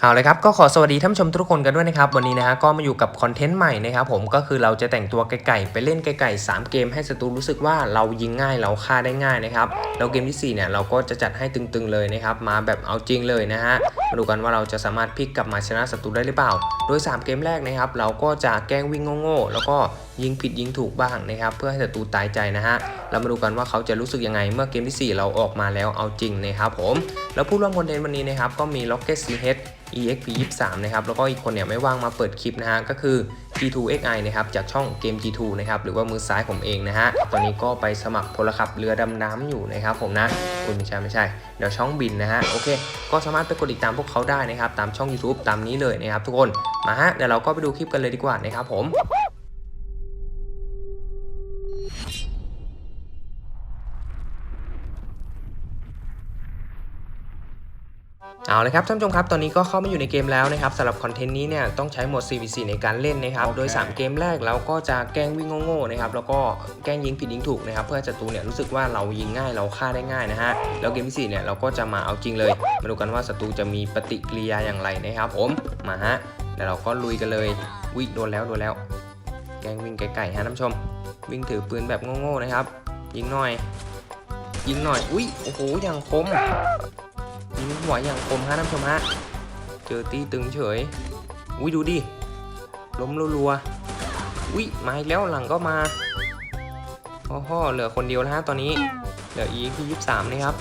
เอาเลยครับก็ขอสวัสดีท่านชมทุกคนกันด้วยนะครับวันนี้นะฮะก็มาอยู่กับคอนเทนต์ใหม่นะครับผมก็คือเราจะแต่งตัวไก่ๆไปเล่นไก่ๆ3 เกมให้ศัตรูรู้สึกว่าเรายิงง่ายเราฆ่าได้ง่ายนะครับแล้วเกมที่4เนี่ยเราก็จะจัดให้ตึงๆเลยนะครับมาแบบเอาจริงเลยนะฮะมาดูกันว่าเราจะสามารถพลิกกลับมาชนะศัตรูได้หรือเปล่า โดย 3 เกมแรกนะครับเราก็จะแกล้งวิ่งโง่ๆแล้วก็ ยิงผิดยิงถูกบ้างนะครับเพื่อให้ศัตรูตายใจนะฮะเรามาดูกันว่าเขาจะรู้สึกยังไงเมื่อเกมที่ 4 เราออกมาแล้วเอาจริงนะครับผมแล้วผู้ร่วมคอนเทนต์วันนี้นะครับก็มี Rocket CH EXP 23นะครับแล้วก็อีกคนเนี่ยไม่ว่างมาเปิดคลิปนะฮะก็คือ G2XI นะครับจากช่องเกม G2 นะครับหรือว่ามือซ้ายผมเองนะฮะตอนนี้ก็ไปสมัครพลขับเรือดำน้ำอยู่นะครับผมนะคุณไม่ใช่ไม่ใช่ เดี๋ยวช่องบินนะฮะโอเค ก็สามารถไปกดติดตามพวกเขาได้นะครับตามช่อง YouTube ตามนี้เลยนะครับทุกคนมาฮะเดี๋ยวเราก็ไปดูคลิปกันเลยดีกว่านะครับผม เอาเลยครับท่านผู้ชมครับตอนนี้ก็เข้ามาอยู่ในเกมแล้วนะครับสำหรับคอนเทนต์นี้เนี่ยต้องใช้โหมด CVC ในการเล่นนะครับโอเคโดย 3 เกมแรกเราก็จะแกล้งวิ่งโง่ๆนะครับแล้วก็แกล้งยิงผิดยิงถูกนะครับเพื่อให้ศัตรูเนี่ยรู้สึกว่าเรายิงง่ายเราฆ่าได้ง่ายนะฮะแล้วเกมที่4เนี่ยเราก็จะมาเอาจริงเลย มาดูกันว่าศัตรูจะมีปฏิกิริยาอย่างไรนะครับผมมาฮะเดี๋ยวเราก็ลุยกันเลยวิโดนแล้วโดนแล้ว แกล้งวิ่งไกลๆฮะท่านผู้ชม วิ่งถือปืนแบบโง่ๆนะครับยิงหน่อย ยิงหน่อยอุ้ยโอ้โหอย่างคม ยิงหัวอย่างคมฮะท่านผู้ชมฮะ เจอตีตึงเฉย อุ้ยดูดิ ล้มรัวๆอุ้ยมาอีกแล้วหลังก็มาโอ้โหเหลือคนเดียวแล้วฮะตอนนี้ เหลืออีพี่ยี่สามนี่ครับ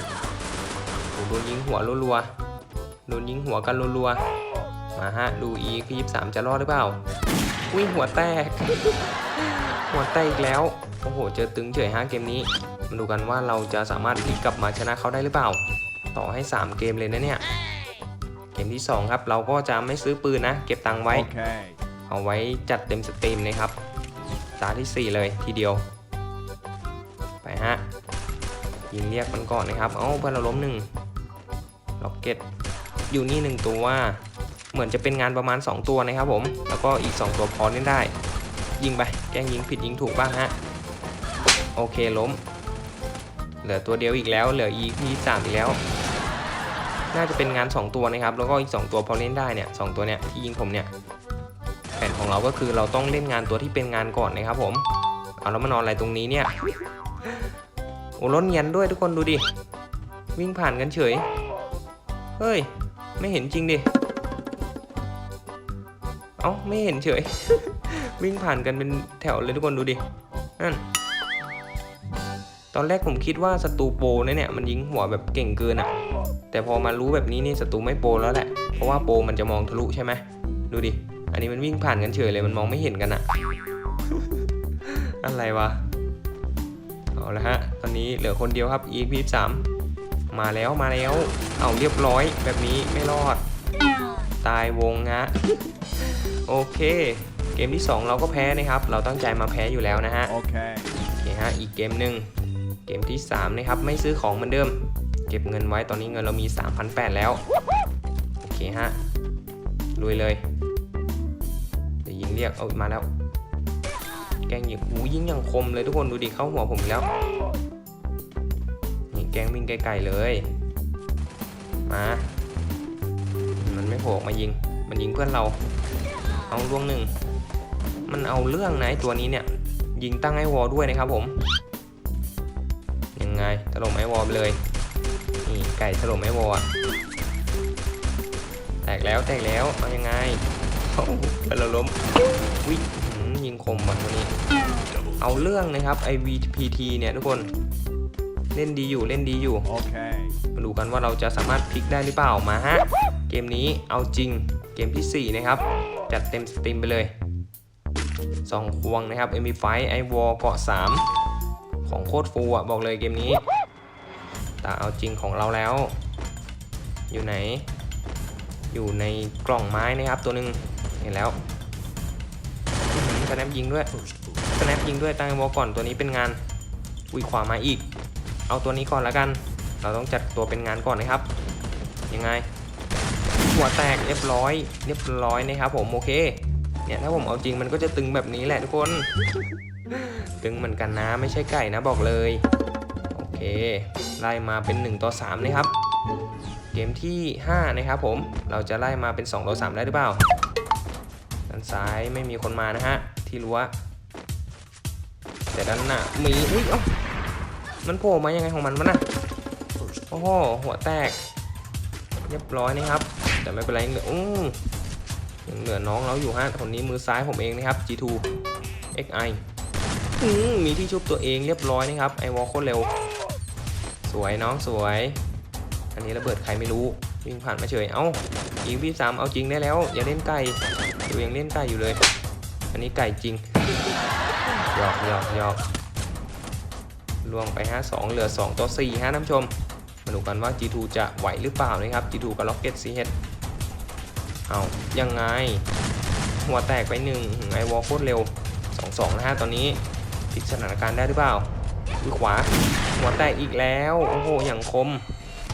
โอ้โดนยิงหัวรัวๆโดนยิงหัวกันรัวๆมาฮะดูอีพี่ยี่สามจะรอดหรือเปล่า อุ้ยหัวแตก หัวแตกอีกแล้ว โอ้โห เจอตึงเฉยฮะเกมนี้มาดูกันว่าเราจะสามารถพลิกกลับมาชนะเขาได้หรือเปล่า ต่อให้ 3 เกมเลยนะเนี่ย เกมที่ 2 ครับ เราก็จะไม่ซื้อปืนนะ เก็บตังค์ไว้ Okay. เอาไว้จัดเต็มสตรีมนะครับตาทีสี่4 เลยทีเดียว ไปฮะ ยิงเรียกมันก่อนนะครับ เอ้าเพื่อนเราล้มหนึ่งล็อกเก็ตอยู่นี่หนึ่งตัวเหมือนจะเป็นงานประมาณ 2 ตัวนะครับผม แล้วก็อีก 2 ตัวพอเล่นได้ ยิงไป แกล้งยิงผิดยิงถูกบ้างฮะ โอเคล้ม เหลือตัวเดียวอีกแล้ว เหลืออีพีสามอีกแล้ว น่าจะเป็นงาน 2 ตัวนะครับ แล้วก็อีก 2 ตัวพอเล่นได้เนี่ยสองตัวเนี่ยที่ยิงผมเนี่ยแผนของเราก็คือเราต้องเล่นงานตัวที่เป็นงานก่อนนะครับผมเอาแล้วมานอนอะไรตรงนี้เนี่ยโอ้ล้นเงียนด้วยทุกคนดูดิวิ่งผ่านกันเฉยเฮ้ยไม่เห็นจริงดิเอ้าไม่เห็นเฉย วิ่งผ่านกันเป็นแถวเลยทุกคนดูดินั่น ตอนแรกผมคิดว่าศัตรูโปรนะเนี่ยมันยิงหัวแบบเก่งเกินอะแต่พอมารู้แบบนี้นี่ศัตรูไม่โปรแล้วแหละ เพราะว่าโปรมันจะมองทะลุใช่ไหมดูดิ อันนี้มันวิ่งผ่านกันเฉยเลยมันมองไม่เห็นกันอะอะไรวะ เอาละฮะ ตอนนี้เหลือคนเดียวครับ EP 3มาแล้วมาแล้ว เอาเรียบร้อยแบบนี้ไม่รอด ตายวงฮะ โอเค เกมที่ 2 เราก็แพ้นะครับ เราตั้งใจมาแพ้อยู่แล้วนะฮะ Okay. โอเคฮะ อีกเกมหนึ่ง เกมที่ 3 นะครับ ไม่ซื้อของเหมือนเดิม เก็บเงินไว้ตอนนี้เงินเรามี 3,800 แล้ว โอเคฮะลุยเลยเดี๋ยวยิงเรียกเอามาแล้ว แกงยิงหูยิงอย่างคมเลยทุกคนดูดิเข้าหัวผมแล้วนี่แกงวิ่งไกลๆเลย มา มันไม่โผล่มายิง มันยิงเพื่อนเรา เอาล่วงหนึ่ง มันเอาเรื่องนะไอ้ตัวนี้เนี่ย ยิงตั้งไอวอลด้วยนะครับผม ถล่มไอวอลไปเลยนี่ไก่ถล่มไอวอลอะแตกแล้วแตกแล้วเอายังไงเอ้าไปเราล้มวิหืมยิงคมว่ะตัวนี้ เอาเรื่องนะครับไอ VPT เนี่ยทุกคนเล่นดีอยู่เล่นดีอยู่ Okay. มาดูกันว่าเราจะสามารถพลิกได้หรือเปล่ามาฮะ เกมนี้เอาจริง เกมทีสี่4 นะครับ จัดเต็มสตรีมไปเลยสองควงนะครับ MP5 ไอวอลเกาะ 3 ของโคตรฟูอะบอกเลยเกมนี้แต่เอาจริงของเราแล้ว อยู่ไหน อยู่ในกล่องไม้นะครับตัวหนึ่งเห็นแล้วสแนปยิงด้วยสแนปยิงด้วยตั้งไอวอก่อนตัวนี้เป็นงานอุ้ยขวามาอีก เอาตัวนี้ก่อนแล้วกัน เราต้องจัดตัวเป็นงานก่อนนะครับ ยังไง หัวแตกเรียบร้อย เรียบร้อยนะครับผมโอเคเนี่ยถ้าผมเอาจริงมันก็จะตึงแบบนี้แหละทุกคน ตึงเหมือนกันนะไม่ใช่ไก่นะบอกเลย โอเค ไล่มาเป็น 1 ต่อ 3 นะครับ เกมที่ 5 นะครับผมเราจะไล่มาเป็น 2 ต่อ 3 ได้หรือเปล่าด้านซ้ายไม่มีคนมานะฮะ ที่รั้วแต่ด้านหน้ามีอุ้ยเอ้ามันโผล่มายังไงของมันวะน่ะโอ้โหหัวแตก เรียบร้อยนะครับ แต่ไม่เป็นไรเหลืออู้ยังเหลือน้องเราอยู่ฮะคนนี้มือซ้ายผมเองนะครับ G2 XI มีที่ชุบตัวเองเรียบร้อยนะครับไอวอลโคตรเร็ว สวยน้องสวย อันนี้ระเบิดใครไม่รู้วิ่งผ่านมาเฉย เอ้ายิงพี่สามเอาจริงได้แล้ว อย่าเล่นไก่ดูยังเล่นไก่อยู่เลย อันนี้ไก่จริงหยอกหยอกหยอกล่วงไปฮะ2เหลือ 2 ต่อ 4 ฮะท่านผู้ชมมาดูกันว่า G2 จะไหวหรือเปล่านะครับ G2 กับ Rocket CH เอายังไง หัวแตกไปหนึ่งไอวอลโคตรเร็ว 2-2 นะฮะตอนนี้ พลิกสถานการณ์ได้หรือเปล่าดูขวาหัวแตกอีกแล้ว โอ้โห อย่างคม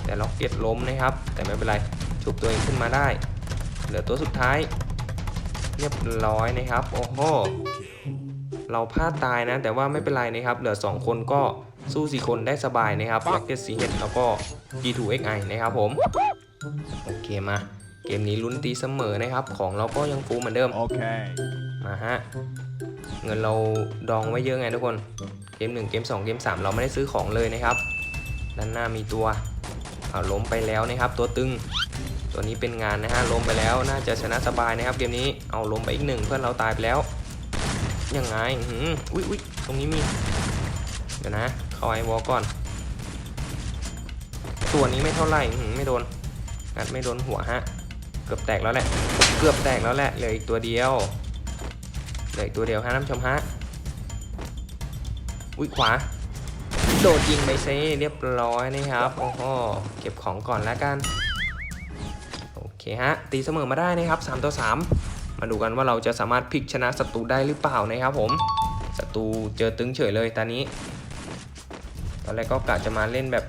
แต่ล็อกเก็ตล้มนะครับ แต่ไม่เป็นไรฉุบตัวเองขึ้นมาได้ เหลือตัวสุดท้าย เรียบร้อยนะครับ โอ้โห เราพลาดตายนะ แต่ว่าไม่เป็นไรนะครับ เหลือ 2 คนก็สู้4คนได้สบายนะครับ Rocket c h แล้วก็ G2XI นะครับผม โอเคมา เกมนี้ลุ้นตีเสมอนะครับ ของเราก็ยังฟูเหมือนเดิม Okay. มาฮะ เงินเราดองไว้เยอะไงทุกคน เกม 1 เกม 2 เกม 3 เราไม่ได้ซื้อของเลยนะครับ ด้านหน้ามีตัวเอาล้มไปแล้วนะครับ ตัวตึง ตัวนี้เป็นงานนะฮะล้มไปแล้วน่าจะชนะสบายนะครับ เกมนี้เอาล้มไปอีกหนึ่งเพื่อนเราตายไปแล้วยังไงหืมอุ้ยอุ้ยตรงนี้มี เดี๋ยวนะ เข้าไอวอลก่อน ตัวนี้ไม่เท่าไหร่หืมไม่โดนงัดไม่โดนหัวฮะ เกือบแตกแล้วแหละ เกือบแตกแล้วแหละเหลืออีกตัวเดียว เหลืออีกตัวเดียวฮะท่านผู้ชมฮะอุ้ยขวา โดดยิงไปเซเรียบร้อยนะครับโอ้โหเก็บของก่อนแล้วกันโอเคฮะตีเสมอมาได้นะครับ3ต่อ3มาดูกันว่าเราจะสามารถพลิกชนะศัตรูได้หรือเปล่านะครับผมศัตรูเจอตึงเฉยเลยตอนนี้ตอนแรกก็กะจะมาเล่นแบบ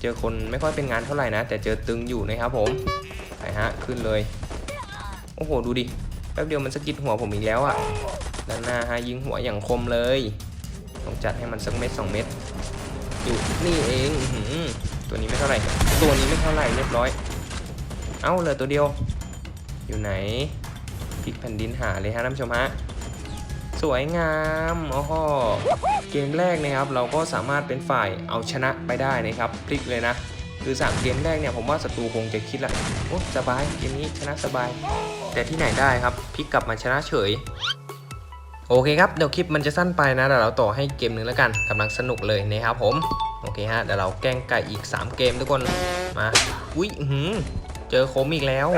เจอคนไม่ค่อยเป็นงานเท่าไหร่นะ แต่เจอตึงอยู่นะครับผมไปฮะขึ้นเลย โอ้โห ดูดิ แป๊บเดียวมันสะกิดหัวผมอีกแล้วอะ่ะด้านหน้าฮะยิงหัวอย่างคมเลยต้องจัดให้มันสักเม็ดสองเม็ดอยู่นี่เองอตัวนี้ไม่เท่าไหร่ ตัวนี้ไม่เท่าไหร่เรียบร้อย เอ้าเหลือตัวเดียว อยู่ไหนพลิกแผ่นดินหาเลยฮะท่านผู้ชมฮะสวยงามโอ้โหเกมแรกนะครับ เราก็สามารถเป็นฝ่ายเอาชนะไปได้นะครับพลิกเลยนะ คือ 3 เกมแรกเนี่ยผมว่าศัตรูคงจะคิดละโอ้สบายเกมนี้ชนะสบาย แต่ที่ไหนได้ครับพลิกกลับมาชนะเฉย โอเคครับเดี๋ยวคลิปมันจะสั้นไปนะเดี๋ยวเราต่อให้เกมหนึ่งแล้วกันกำลังสนุกเลยนะครับผมโอเคฮะเดี๋ยวเราแกล้งไก่อีก 3 เกมทุกคนมาอุ้ยหือเจอคมอีกแล้ว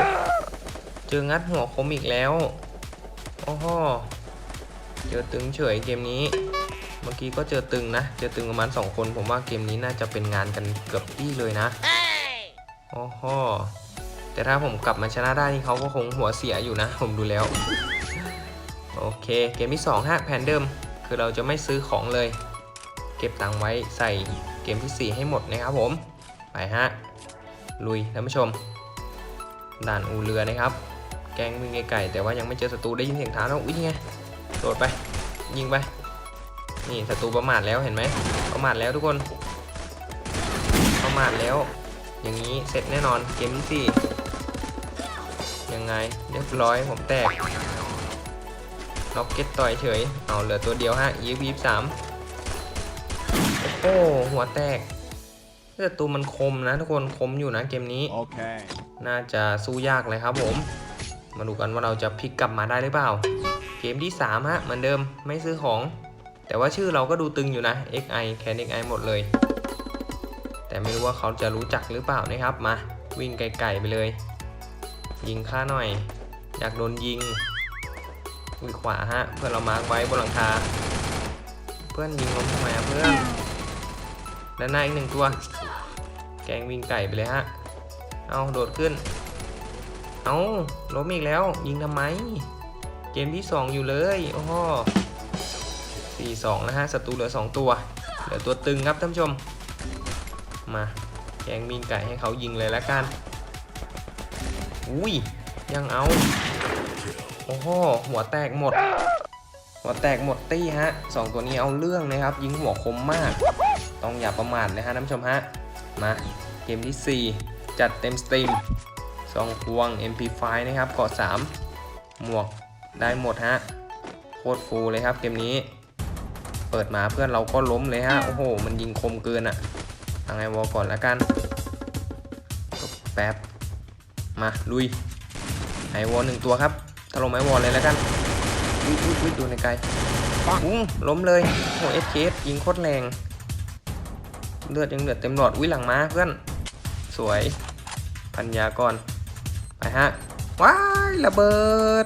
เจองัดหัวคมอีกแล้วโอ้โหเจอตึงเฉยเกมนี้ มื่อกี้ก็เจอตึงนะ เจอตึงประมาณ 2 คน ผมว่าเกมนี้น่าจะเป็นงานกันเกือบที่เลยนะโอ้โหแต่ถ้าผมกลับมาชนะได้นี่เขาก็คงหัวเสียอยู่นะ ผมดูแล้ว โอเคเกมที่2ฮะแผนเดิม คือเราจะไม่ซื้อของเลย เก็บตังค์ไว้ใส่เกมทีสี่ 4 ให้หมดนะครับผม ไปฮะ ลุยท่านผู้ชม ด่านอูเรือนะครับ แกงวิ่งไกลๆแต่ว่ายังไม่เจอศัตรูได้ยินเสียงเท้าแล้วอุ้ยไงโดดไป ยิงไป นี่ศัตรูประมาทแล้วเห็นไหมประมาทแล้วทุกคน ประมาทแล้ว อย่างนี้เสร็จแน่นอนเกมที่สี่ยังไงเรียบร้อยผมแตกล็อกเก็ตต่อยเฉยเอาเหลือตัวเดียวฮะยีวีสามโอ้โหหัวแตกแต่ตัวมันคมนะทุกคนคมอยู่นะเกมนี้ Okay. น่าจะสู้ยากเลยครับผม มาดูกันว่าเราจะพลิกกลับมาได้หรือเปล่า เกมที่3ฮะเหมือนเดิมไม่ซื้อของ แต่ว่าชื่อเราก็ดูตึงอยู่นะ XI แคน XI หมดเลย แต่ไม่รู้ว่าเขาจะรู้จักหรือเปล่านะครับ มาวิ่งไกลๆไปเลย ยิงค่าหน่อย อยากโดนยิงอุ้ยขวาฮะ เพื่อนเรามาร์กไว้บนหลังคา เพื่อนยิงล้มทำไมเพื่อนด้านหน้าอีกหนึ่งตัว แกงวิ่งไก่ไปเลยฮะ เอาโดดขึ้น เอาล้มอีกแล้ว ยิงทำไม เกมที่ 2 อยู่เลย โอ้โห สี่สองนะฮะศัตรูเหลือ 2 ตัว เหลือตัวตึงครับท่านผู้ชม มาแกงมิงไก่ให้เขายิงเลยแล้วกัน อุ้ย ยังเอา โอ้โห หัวแตกหมด หัวแตกหมดตี้ฮะสองตัวนี้เอาเรื่องนะครับ ยิงหัวคมมาก ต้องอย่าประมาทนะฮะท่านผู้ชมฮะ มาเกมที่ 4 จัดเต็มสตรีมซองควง MP5 นะครับเกาะ3หมวกได้หมดฮะ โคตรฟูลเลยครับเกมนี้ เปิดมาเพื่อนเราก็ล้มเลยฮะ โอ้โห มันยิงคมเกินอะทางไอวอลก่อนแล้วกันแป๊บ มาลุย ไอวอลหนึ่งตัวครับถล่มไอวอลเลยแล้วกันอุ้ยอุ้ยอุ้ยดูในไกลอุ้งล้มเลยโอ้เอสเคสยิงโคตรแรง เลือดยังเหลือเต็มหลอด อุ้ยหลังมาเพื่อน สวย พันยาก่อน ไปฮะ ว้ายระเบิด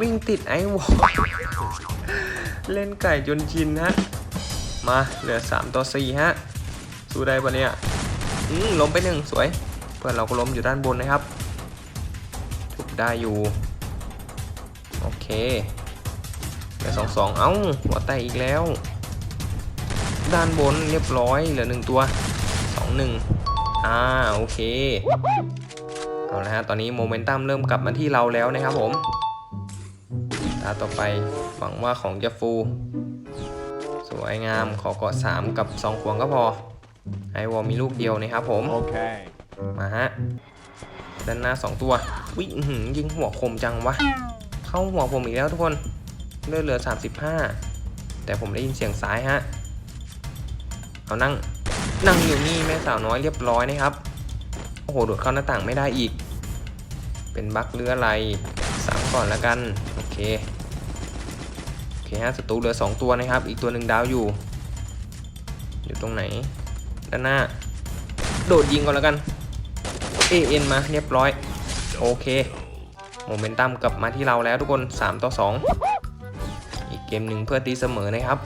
วิ่งติดไอวอล เล่นไก่จนชินฮะ มาเหลือ 3 ต่อ 4 ฮะ สู้ได้ปะเนี่ยอืมล้มไปหนึ่งสวย เพื่อนเราก็ล้มอยู่ด้านบนนะครับถูกได้อยู่ โอเคเหลือสองสองเอ้า หัวแตกอีกแล้ว ด้านบนเรียบร้อย เหลือหนึ่งตัวสองหนึ่งอ่า โอเค เอาละฮะ ตอนนี้โมเมนตัมเริ่มกลับมาที่เราแล้วนะครับผมาต่อไป หวังว่าของจะฟู สวยงามขอเกาะ3 กับ2ขวงก็พอ ไอวอลมีลูกเดียวนะครับผม Okay. มาฮะ ด้านหน้า 2 ตัว วิอื้อหือยิงหัวคมจังวะ เข้าหัวผมอีกแล้วทุกคนเลือดเหลือ 35 แต่ผมได้ยินเสียงซ้ายฮะ เอานั่ง นั่งอยู่นี่แม่สาวน้อยเรียบร้อยนะครับ โอ้โหโดดเข้าหน้าต่างไม่ได้อีก เป็นบั๊กเรืออะไรสามก่อนแล้วกันโอ เคโอเคฮะศัตรูเหลือ 2 ตัวนะครับ อีกตัวหนึ่งดาวอยู่ อยู่ตรงไหน ด้านหน้า โดดยิงก่อนแล้วกันเอ็นมาเรียบร้อย โอเคโมเมนตัมกลับมาที่เราแล้วทุกคน 3 ต่อ 2 อีกเกมหนึ่งเพื่อตีเสมอนะครับ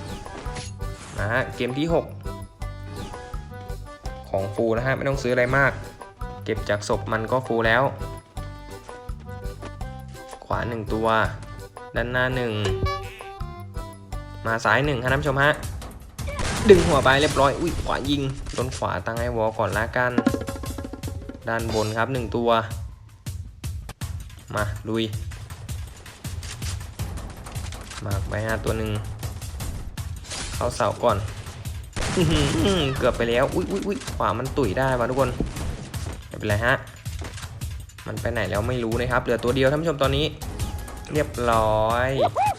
นะฮะเกมที่ 6 ของฟูนะฮะไม่ต้องซื้ออะไรมาก เก็บจากศพมันก็ฟูแล้ว ขวา 1 ตัว ด้านหน้า1มาซ้าย1ฮะท่านผู้ชมฮะดึงหัวไปเรียบร้อยอุ้ยขวายิงโดนขวาตั้งไอ้วอลก่อนละกัน ด้านบนครับ1ตัว มาลุยมาไปห้าตัวหนึ่งเข้าเสาก่อนเกือบไปแล้วอุ้ยอุ้ยอุ้ยขวามันตุ๋ยได้ป่ะทุกคนไม่เป็นไรฮะมันไปไหนแล้วไม่รู้นะครับเหลือตัวเดียวท่านผู้ชมตอนนี้ เรียบร้อย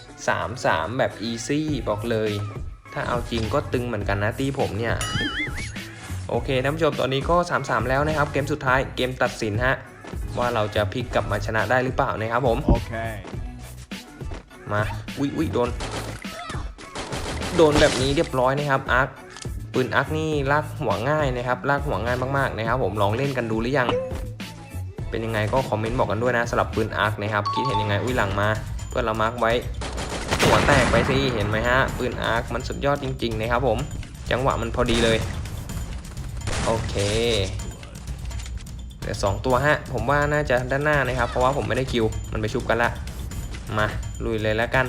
3 3 แบบอีซี่บอกเลย ถ้าเอาจริงก็ตึงเหมือนกันนะตีผมเนี่ย โอเคท่านผู้ชมตอนนี้ก็ 3-3 แล้วนะครับ เกมสุดท้ายเกมตัดสินฮะ ว่าเราจะพลิกกลับมาชนะได้หรือเปล่านะครับผม Okay. มาอุ้ยอุ้ยโดน โดนแบบนี้เรียบร้อยนะครับอาร์คปืนอาร์คนี่ลากหัวง่ายนะครับลากหัวง่ายมากๆนะครับผมลองเล่นกันดูหรือยัง เป็นยังไงก็คอมเมนต์บอกกันด้วยนะสำหรับปืนอาร์คนะครับคิดเห็นยังไงอุ้ยหลังมา เพื่อนเรามาร์กไว้ หัวแตกไปสิเห็นไหมฮะปืนอาร์คมันสุดยอดจริง ๆ นะครับผมจังหวะมันพอดีเลย โอเคเหลือสองตัวฮะ ผมว่าน่าจะด้านหน้านะครับ เพราะว่าผมไม่ได้คิว มันไปชุบกันละ มาลุยเลยแล้วกัน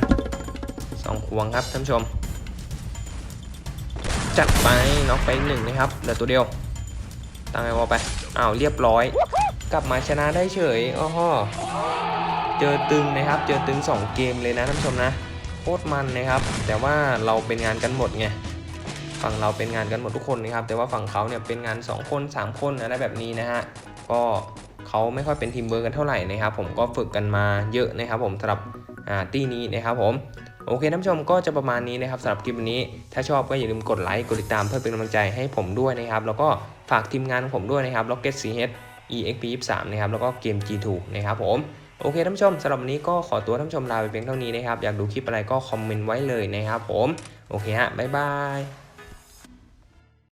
สองควงครับท่านผู้ชม จัดไปน็อกไปหนึ่งนะครับเหลือตัวเดียวตั้งไอวอลไปอ้าวเรียบร้อย กลับมาชนะได้เฉยอ้อฮเจอตึงนะครับ เจอตึง 2 เกมเลยนะท่านผู้ชมนะโคตรมันนะครับ แต่ว่าเราเป็นงานกันหมดไงฝั่งเราเป็นงานกันหมดทุกคนนะครับ แต่ว่าฝั่งเขาเนี่ยเป็นงาน 2 คน 3 คนอะไรแบบนี้นะฮะก็เขาไม่ค่อยเป็นทีมเวิร์กกันเท่าไหร่นะครับ ผมก็ฝึกกันมาเยอะนะครับ ผมสำหรับอ่าตี้นี้นะครับผมโอเคท่านผู้ชมก็จะประมาณนี้นะครับสำหรับคลิปวันนี้ ถ้าชอบก็อย่าลืมกดไลค์กดติดตามเพื่อเป็นกำลังใจให้ผมด้วยนะครับ แล้วก็ฝากทีมงานของผมด้วยนะครับ Rocket CH EXP 23นะครับแล้วก็เกม G2 นะครับผมโอเคท่านผู้ชมสำหรับวันนี้ก็ขอตัวท่านผู้ชมลาไปเพียงเท่านี้นะครับอยากดูคลิปอะไรก็คอมเมนต์ไว้เลยนะครับผมโอเคฮะบ๊ายบาย